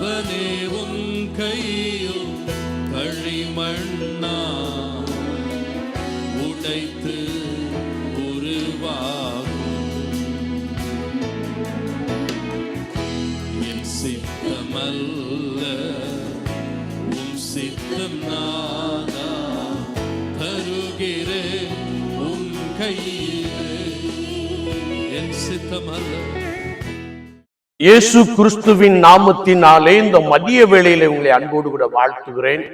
அவனே உன் கையில் களிமண்ணா. உடைத்து உருவாகும். என் சித்தமல்ல உன் சித்தம் நாதா. தருகிறேன் உன் கையில். என் சித்தமல்ல. இயேசு கிறிஸ்துவின் நாமத்தினாலே இந்த மதிய வேளையில உங்களை அன்போடு கூட வாழ்த்துகிறேன்.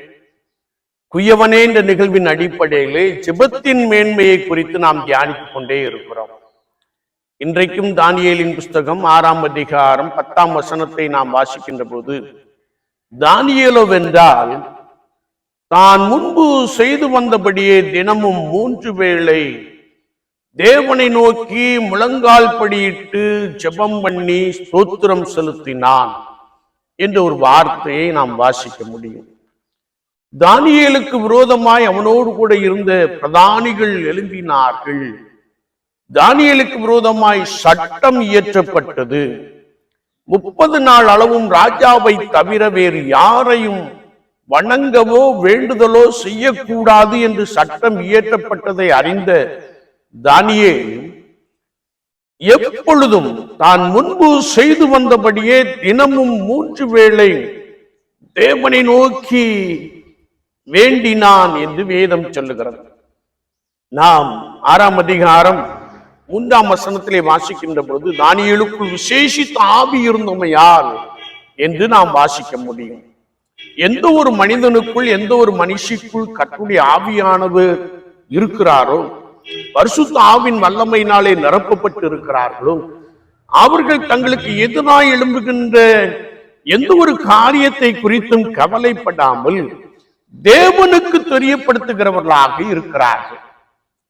குயவனே என்ற நிகழ்வின் அடிப்படையிலே ஜெபத்தின் மேன்மையை குறித்து நாம் தியானித்துக் கொண்டே இருக்கிறோம். இன்றைக்கும் தானியேலின் புஸ்தகம் ஆறாம் அதிகாரம் பத்தாம் வசனத்தை நாம் வாசிக்கின்ற போது தானியலோ வென்றால் தான் முன்பு செய்து வந்தபடியே தினமும் மூன்று வேளை தேவனை நோக்கி முழங்கால் படியிட்டு ஜெபம் பண்ணி ஸ்தோத்திரம் செலுத்தினான் என்ற ஒரு வார்த்தையை நாம் வாசிக்க முடியும். தானியலுக்கு விரோதமாய் அவனோடு கூட இருந்த பிரதானிகள் எழும்பினார்கள். தானியலுக்கு விரோதமாய் சட்டம் இயற்றப்பட்டது. முப்பது நாள் அளவும் ராஜாவை தவிர வேறு யாரையும் வணங்கவோ வேண்டுதலோ செய்யக்கூடாது என்று சட்டம் இயற்றப்பட்டதை அறிந்த தானியே எப்பொழுதும் தான் முன்பு செய்து வந்தபடியே தினமும் மூன்று வேளை தேவனை நோக்கி வேண்டினான் என்று வேதம் சொல்லுகிறது. நாம் ஆறாம் அதிகாரம் மூன்றாம் வசனத்திலே வாசிக்கின்ற பொழுது தானியலுக்குள் விசேஷித்த ஆவி இருந்தமையால் என்று நாம் வாசிக்க முடியும். எந்த ஒரு மனிதனுக்குள் எந்த ஒரு மனுஷிக்குள் கற்றுடைய ஆவியானவர் இருக்கிறாரோ பரிசுத்த ஆவின் வல்லமையினாலே நிரப்பப்பட்டு இருக்கிறார்களோ அவர்கள் தங்களுக்கு எதிராக எழும்புகின்ற எந்த ஒரு காரியத்தை குறித்தும் கவலைப்படாமல் தேவனுக்கு தெரியப்படுத்துகிறவர்களாக இருக்கிறார்கள்.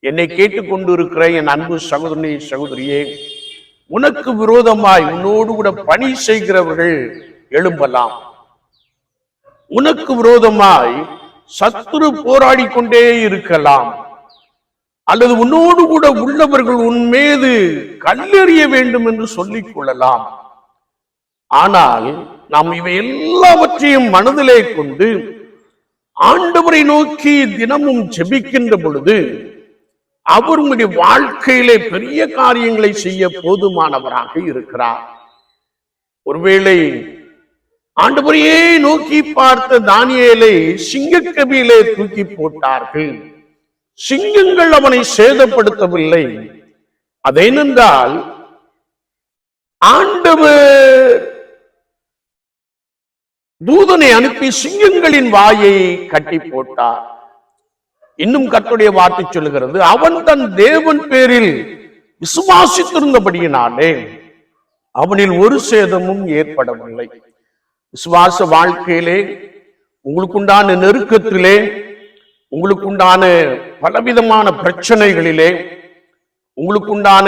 என்னை கேட்டுக்கொண்டு இருக்கிற என் அன்பு சகோதரனே சகோதரியே உனக்கு விரோதமாய் உன்னோடு கூட பணி செய்கிறவர்கள் எழும்பலாம். உனக்கு விரோதமாய் சத்துரு போராடி கொண்டே இருக்கலாம். அல்லது உன்னோடு கூட உள்ளவர்கள் உன் மீது கல்லெறிய வேண்டும் என்று சொல்லிக் கொள்ளலாம். ஆனால் நாம் இவை எல்லாவற்றையும் மனதிலே கொண்டு ஆண்டவரை நோக்கி தினமும் ஜெபிக்கின்ற பொழுது அவர் உங்களுடைய வாழ்க்கையிலே பெரிய காரியங்களை செய்ய போதுமானவராக இருக்கிறார். ஒருவேளை ஆண்டவரையே நோக்கி பார்த்த தானியலை சிங்கக்கபியிலே தூக்கி போட்டார்கள். சிங்கங்கள் அவனை சேதப்படுத்தவில்லை. அதேனென்றால் ஆண்டவர் தூதனை அனுப்பி சிங்கங்களின் வாயை கட்டி போட்டார். இன்னும் கத்துடைய வார்த்தை சொல்லுகிறது அவன் தன் தேவன் பேரில் விசுவாசித்திருந்தபடியினாலே அவனில் ஒரு சேதமும் ஏற்படவில்லை. விசுவாச வாழ்க்கையிலே உங்களுக்குண்டான நெருக்கத்திலே உங்களுக்குண்டான பலவிதமான பிரச்சனைகளிலே உங்களுக்குண்டான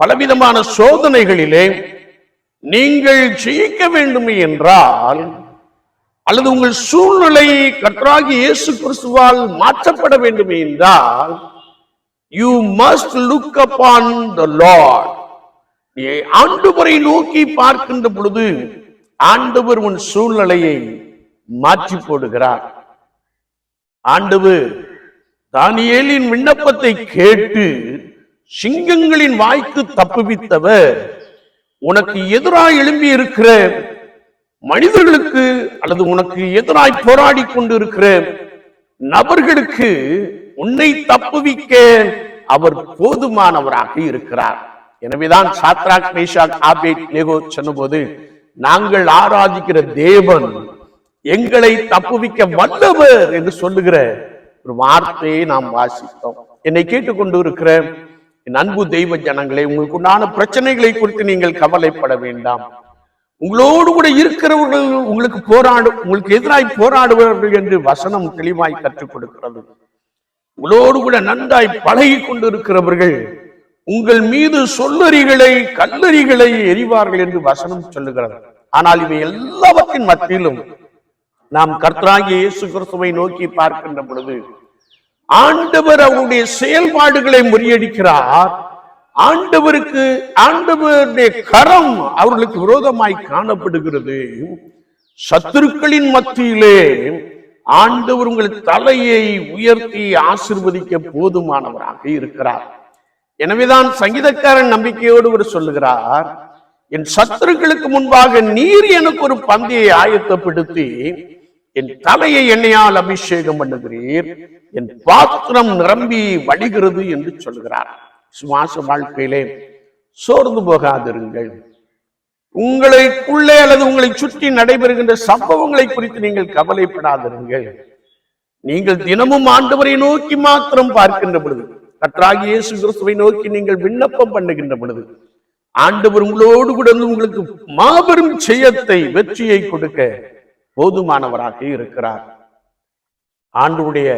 பலவிதமான சோதனைகளிலே நீங்கள் ஜெயிக்க வேண்டும் என்றால் அல்லது உங்கள் சூழ்நிலை கற்றாகி இயேசு கிறிஸ்துவால் மாற்றப்பட வேண்டும் என்றால் you must look upon the lord நீ ஆண்டவரை நோக்கி பார்க்கின்ற பொழுது ஆண்டவர் உன் சூழ்நிலையை மாற்றி போடுகிறார். ஆண்டவர் தானியேலின் விண்ணப்பத்தை கேட்டு சிங்கங்களின் வாய்க்கு தப்புவித்தவர். உனக்கு எதிராய் எழும்பி இருக்கிற மனிதர்களுக்கு அல்லது உனக்கு எதிராய் போராடி கொண்டிருக்கிற நபர்களுக்கு உன்னை தப்புவிக்க அவர் போதுமானவராக இருக்கிறார். எனவேதான் சாத்ராக் மேஷாக் ஆபேட் நேகோ சொன்னபோது நாங்கள் ஆராதிக்கிற தேவன் எங்களை தப்புவிக்க வல்லவர் என்று சொல்லுகிற ஒரு வார்த்தையை நாம் வாசித்தோம். என்னை கேட்டுக்கொண்டு இருக்கிற என் அன்பு தெய்வ ஜனங்களே உங்களுக்கு உண்டான பிரச்சனைகளை குறித்து நீங்கள் கவலைப்பட வேண்டாம். உங்களோடு கூட இருக்கிறவர்கள் உங்களுக்கு போராடு உங்களுக்கு எதிராய் போராடுவார்கள் என்று வசனம் தெளிவாய் கற்றுக் கொடுக்கிறது. உங்களோடு கூட நன்றாய் பழகி கொண்டிருக்கிறவர்கள் உங்கள் மீது சொல்லறிகளை கல்லறிகளை எறிவார்கள் என்று வசனம் சொல்லுகிறது. ஆனால் இவை எல்லாவற்றின் மத்தியிலும் நாம் கர்த்தராகிய இயேசு கிறிஸ்துவை நோக்கி பார்க்கின்ற பொழுது ஆண்டவர் அவருடைய செயல்பாடுகளை முறியடிக்கிறார். ஆண்டவருக்கு ஆண்டவருடைய கரம் அவர்களுக்கு விரோதமாய் காணப்படுகிறது. சத்துருக்களின் மத்தியிலே ஆண்டவர் உங்கள் தலையை உயர்த்தி ஆசிர்வதிக்க போதுமானவராக இருக்கிறார். எனவேதான் சங்கீதக்காரன் நம்பிக்கையோடு ஒரு சொல்லுகிறார் என் சத்துருக்களுக்கு முன்பாக நீர் எனக்கு ஒரு பந்தியை ஆயத்தப்படுத்தி என் தலையை எண்ணெயால் அபிஷேகம் பண்ணுகிறீர். என் பாத்திரம் நிரம்பி வடிகிறது என்று சொல்கிறார். சுவாச வாழ்க்கையிலே சோர்ந்து போகாதிருங்கள். உங்களுக்குள்ளே அல்லது உங்களை சுற்றி நடைபெறுகின்ற சம்பவங்களை குறித்து நீங்கள் கவலைப்படாதிருங்கள். நீங்கள் தினமும் ஆண்டவரை நோக்கி மாத்திரம் பார்க்கின்ற பொழுது கற்றாகி இயேசு கிறிஸ்துவை நோக்கி நீங்கள் விண்ணப்பம் பண்ணுகின்ற பொழுது ஆண்டவர் உங்களோடு கூட உங்களுக்கு மாபெரும் செய்யத்தை வெற்றியை கொடுக்க போதுமானவராக இருக்கிறார். ஆண்டுடைய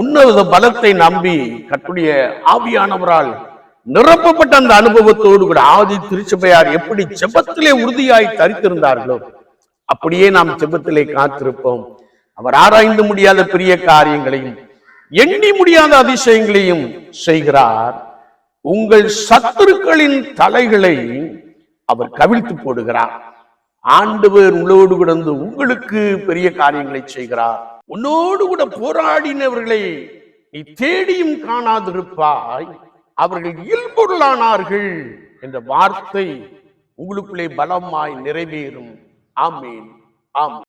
உன்னத பலத்தை நம்பி கட்டுடைய ஆவியானவரால் நிரப்பப்பட்ட அந்த அனுபவத்தோடு கூட ஆதி திருச்சபையார் எப்படி செபத்திலே உறுதியாய் தரித்திருந்தார்களோ அப்படியே நாம் செபத்திலே காத்திருப்போம். அவர் ஆராய்ந்து முடியாத பெரிய காரியங்களையும் எண்ணி முடியாத அதிசயங்களையும் செய்கிறார். உங்கள் சத்துருக்களின் தலைகளை அவர் கவிழ்த்து போடுகிறார். ஆண்டவர் உங்களோடு கிடந்து உங்களுக்கு பெரிய காரியங்களை செய்கிறார். உன்னோடு கூட போராடினவர்களை நீ தேடியும் காணாதிருப்பாய். அவர்கள் இல்பொருளானார்கள் என்ற வார்த்தை உங்களுக்குள்ளே பலமாய் நிறைவேறும். ஆமேன். ஆம்